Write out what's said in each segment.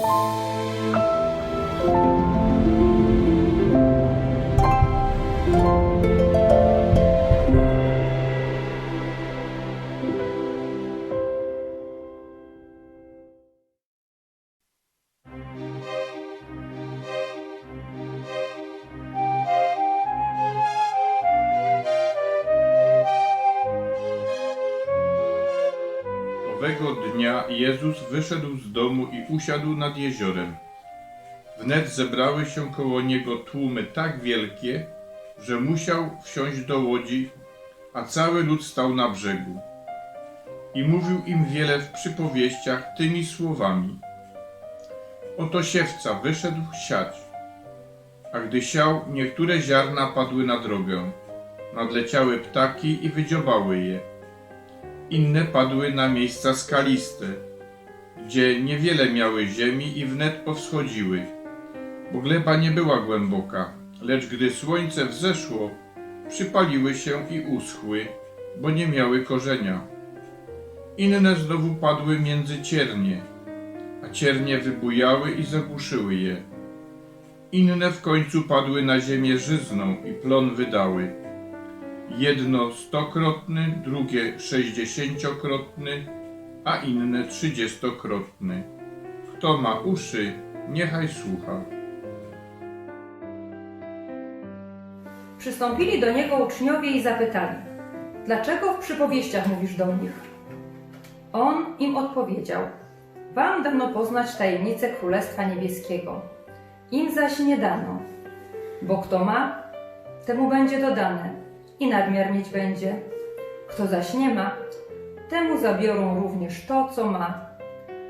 啊。Dnia Jezus wyszedł z domu i usiadł nad jeziorem. Wnet zebrały się koło niego tłumy tak wielkie, że musiał wsiąść do łodzi, a cały lud stał na brzegu. I mówił im wiele w przypowieściach tymi słowami. Oto siewca wyszedł siać, a gdy siał, niektóre ziarna padły na drogę. Nadleciały ptaki i wydziobały je inne padły na miejsca skaliste, gdzie niewiele miały ziemi i wnet powschodziły, bo gleba nie była głęboka, lecz gdy słońce wzeszło, przypaliły się i uschły, bo nie miały korzenia. Inne znowu padły między ciernie, a ciernie wybujały i zagłuszyły je. Inne w końcu padły na ziemię żyzną i plon wydały jedno stokrotny, drugie sześćdziesięciokrotny, a inne trzydziestokrotny. Kto ma uszy, niechaj słucha. Przystąpili do niego uczniowie i zapytali: Dlaczego w przypowieściach mówisz do nich? On im odpowiedział: Wam dano poznać tajemnicę Królestwa Niebieskiego. Im zaś nie dano. Bo kto ma, temu będzie dodane i nadmiar mieć będzie. Kto zaś nie ma, temu zabiorą również to, co ma.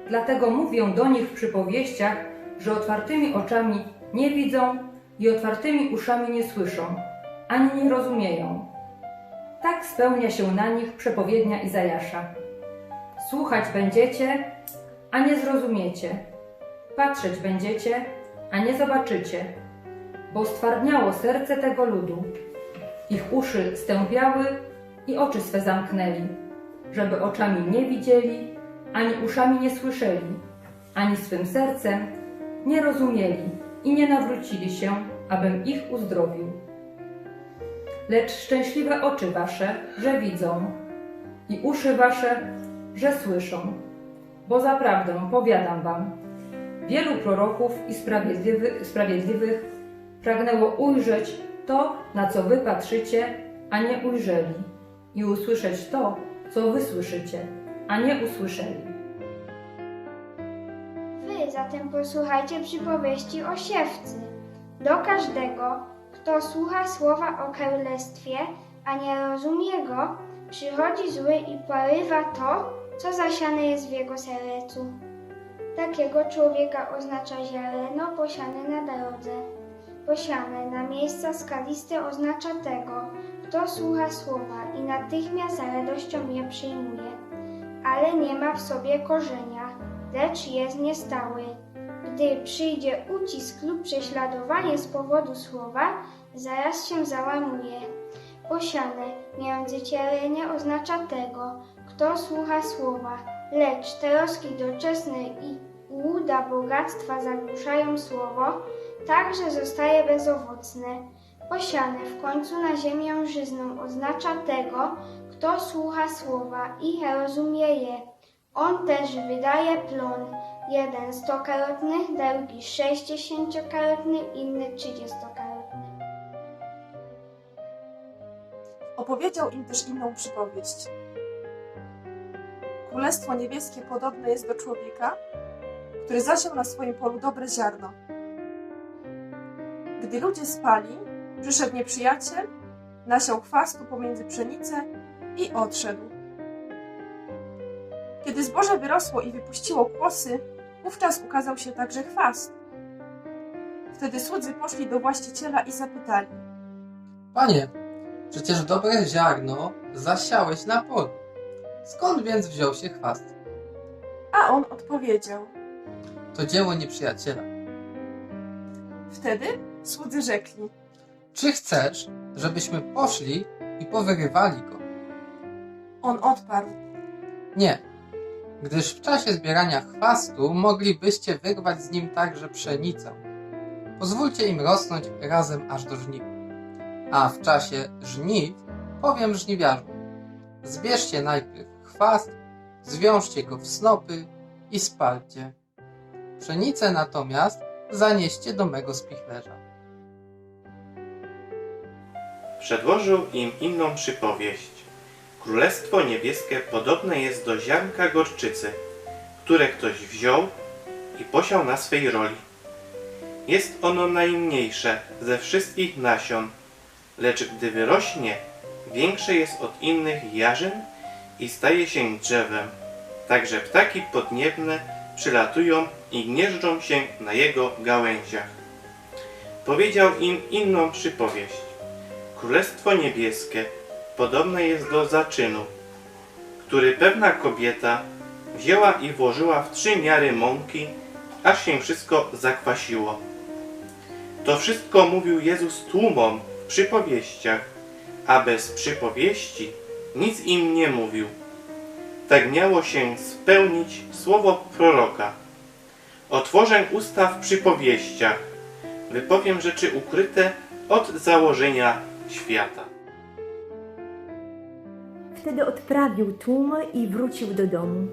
Dlatego mówią do nich w przypowieściach, że otwartymi oczami nie widzą i otwartymi uszami nie słyszą, ani nie rozumieją. Tak spełnia się na nich przepowiednia Izajasza. Słuchać będziecie, a nie zrozumiecie. Patrzeć będziecie, a nie zobaczycie, bo stwardniało serce tego ludu. Ich uszy stępiały i oczy swe zamknęli, żeby oczami nie widzieli, ani uszami nie słyszeli, ani swym sercem nie rozumieli i nie nawrócili się, abym ich uzdrowił. Lecz szczęśliwe oczy wasze, że widzą, i uszy wasze, że słyszą. Bo zaprawdę powiadam wam, wielu proroków i sprawiedliwy, sprawiedliwych pragnęło ujrzeć to, na co wy patrzycie, a nie ujrzeli, i usłyszeć to, co wy słyszycie, a nie usłyszeli. Wy zatem posłuchajcie przypowieści o siewcy. Do każdego, kto słucha słowa o królestwie, a nie rozumie go, przychodzi zły i porywa to, co zasiane jest w jego sercu. Takiego człowieka oznacza ziarno posiane na drodze. Posiane na miejsca skaliste oznacza tego, kto słucha słowa i natychmiast z radością je przyjmuje, ale nie ma w sobie korzenia, lecz jest niestały. Gdy przyjdzie ucisk lub prześladowanie z powodu słowa, zaraz się załamuje. Posiane między cielenie oznacza tego, kto słucha słowa, lecz troski doczesne i łuda bogactwa zagłuszają słowo, tak że zostaje bezowocne. Posiane w końcu na ziemię żyzną oznacza tego, kto słucha słowa i rozumie je. On też wydaje plon, jeden stokrotny, drugi sześćdziesięciokrotny, inny trzydziestokrotny. Opowiedział im też inną przypowieść. Królestwo niebieskie podobne jest do człowieka, który zasiał na swoim polu dobre ziarno. Gdy ludzie spali, przyszedł nieprzyjaciel, nasiał chwastu pomiędzy pszenicę i odszedł. Kiedy zboże wyrosło i wypuściło kłosy, wówczas ukazał się także chwast. Wtedy słudzy poszli do właściciela i zapytali – Panie, przecież dobre ziarno zasiałeś na polu. Skąd więc wziął się chwast? A on odpowiedział. To dzieło nieprzyjaciela. Wtedy słudzy rzekli. Czy chcesz, żebyśmy poszli i powyrywali go? On odparł. Nie. gdyż w czasie zbierania chwastu moglibyście wyrwać z nim także pszenicę. Pozwólcie im rosnąć razem aż do żniw. A w czasie żniw powiem żniwiarzom, zbierzcie najpierw chwast, zwiążcie go w snopy i spalcie. Pszenicę natomiast zanieście do mego spichlerza. Przedłożył im inną przypowieść. Królestwo niebieskie podobne jest do ziarnka gorczycy, które ktoś wziął i posiał na swej roli. Jest ono najmniejsze ze wszystkich nasion, lecz gdy wyrośnie, większe jest od innych jarzyn i staje się drzewem. Także ptaki podniebne przylatują i gnieżdżą się na jego gałęziach. Powiedział im inną przypowieść. Królestwo niebieskie podobne jest do zaczynu, który pewna kobieta wzięła i włożyła w trzy miary mąki, aż się wszystko zakwasiło. To wszystko mówił Jezus tłumom w przypowieściach, a bez przypowieści nic im nie mówił. Tak miało się spełnić słowo proroka. Otworzę usta w przypowieściach, wypowiem rzeczy ukryte od założenia świata. Wtedy odprawił tłum i wrócił do domu.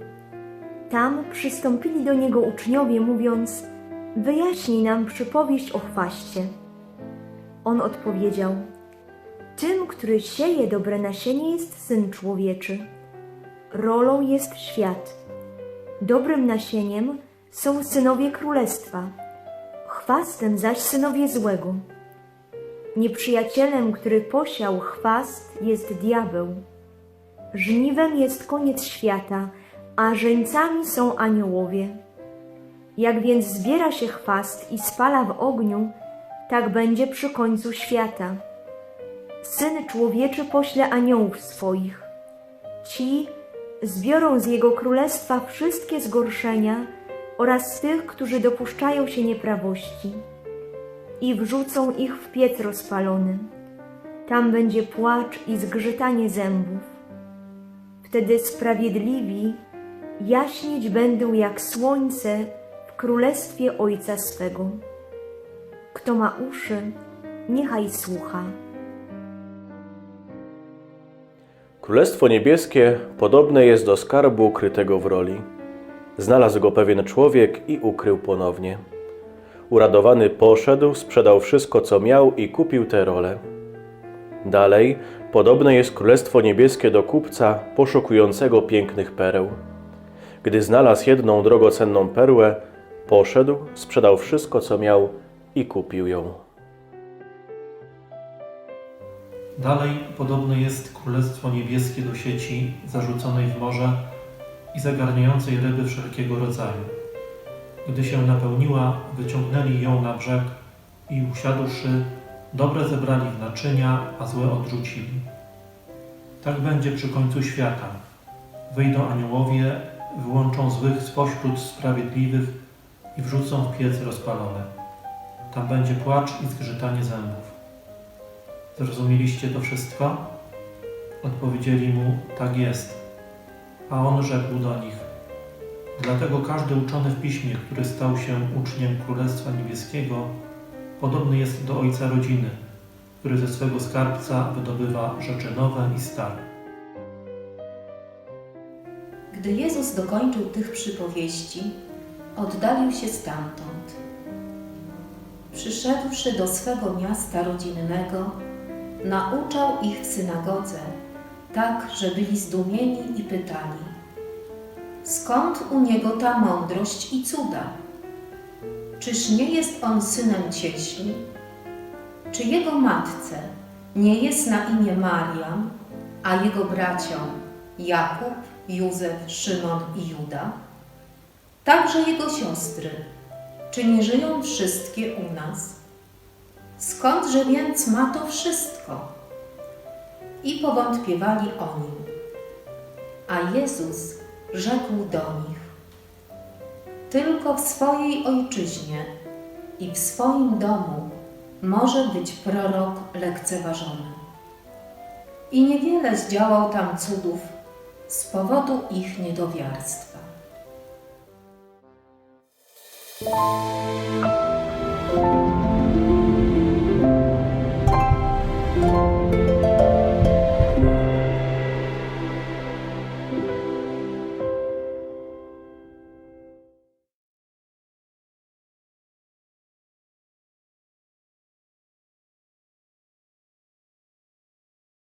Tam przystąpili do niego uczniowie, mówiąc: Wyjaśnij nam przypowieść o chwaście. On odpowiedział: Tym, który sieje dobre nasienie, jest syn człowieczy. Rolą jest świat. Dobrym nasieniem są synowie królestwa, chwastem zaś synowie złego. Nieprzyjacielem, który posiał chwast, jest diabeł. Żniwem jest koniec świata, a żeńcami są aniołowie. Jak więc zbiera się chwast i spala w ogniu, tak będzie przy końcu świata. Syn człowieczy pośle aniołów swoich. Ci zbiorą z jego królestwa wszystkie zgorszenia oraz tych, którzy dopuszczają się nieprawości i wrzucą ich w piec rozpalony. Tam będzie płacz i zgrzytanie zębów. Wtedy sprawiedliwi jaśnieć będą jak słońce w królestwie Ojca swego. Kto ma uszy, niechaj słucha. Królestwo niebieskie podobne jest do skarbu ukrytego w roli. Znalazł go pewien człowiek i ukrył ponownie. Uradowany poszedł, sprzedał wszystko, co miał i kupił tę rolę. Dalej, podobne jest Królestwo Niebieskie do kupca poszukującego pięknych pereł. Gdy znalazł jedną drogocenną perłę, poszedł, sprzedał wszystko, co miał i kupił ją. Dalej podobne jest Królestwo Niebieskie do sieci zarzuconej w morze i zagarniającej ryby wszelkiego rodzaju. Gdy się napełniła, wyciągnęli ją na brzeg i usiadłszy, dobre zebrali w naczynia, a złe odrzucili. Tak będzie przy końcu świata. Wyjdą aniołowie, wyłączą złych spośród sprawiedliwych i wrzucą w piec rozpalone. Tam będzie płacz i zgrzytanie zębów. Zrozumieliście to wszystko? Odpowiedzieli mu, tak jest. A on rzekł do nich, dlatego każdy uczony w piśmie, który stał się uczniem Królestwa Niebieskiego, podobny jest do ojca rodziny, który ze swego skarbca wydobywa rzeczy nowe i stare. Gdy Jezus dokończył tych przypowieści, oddalił się stamtąd. Przyszedłszy do swego miasta rodzinnego, nauczał ich w synagodze, tak, że byli zdumieni i pytali: Skąd u niego ta mądrość i cuda? Czyż nie jest on synem cieśli? Czy jego matce nie jest na imię Mariam, a jego braciom Jakub, Józef, Szymon i Juda? Także jego siostry. Czy nie żyją wszystkie u nas? Skądże więc ma to wszystko? I powątpiewali o nim. A Jezus rzekł do nich: Tylko w swojej ojczyźnie i w swoim domu może być prorok lekceważony. I niewiele zdziałał tam cudów z powodu ich niedowiarstwa. Thank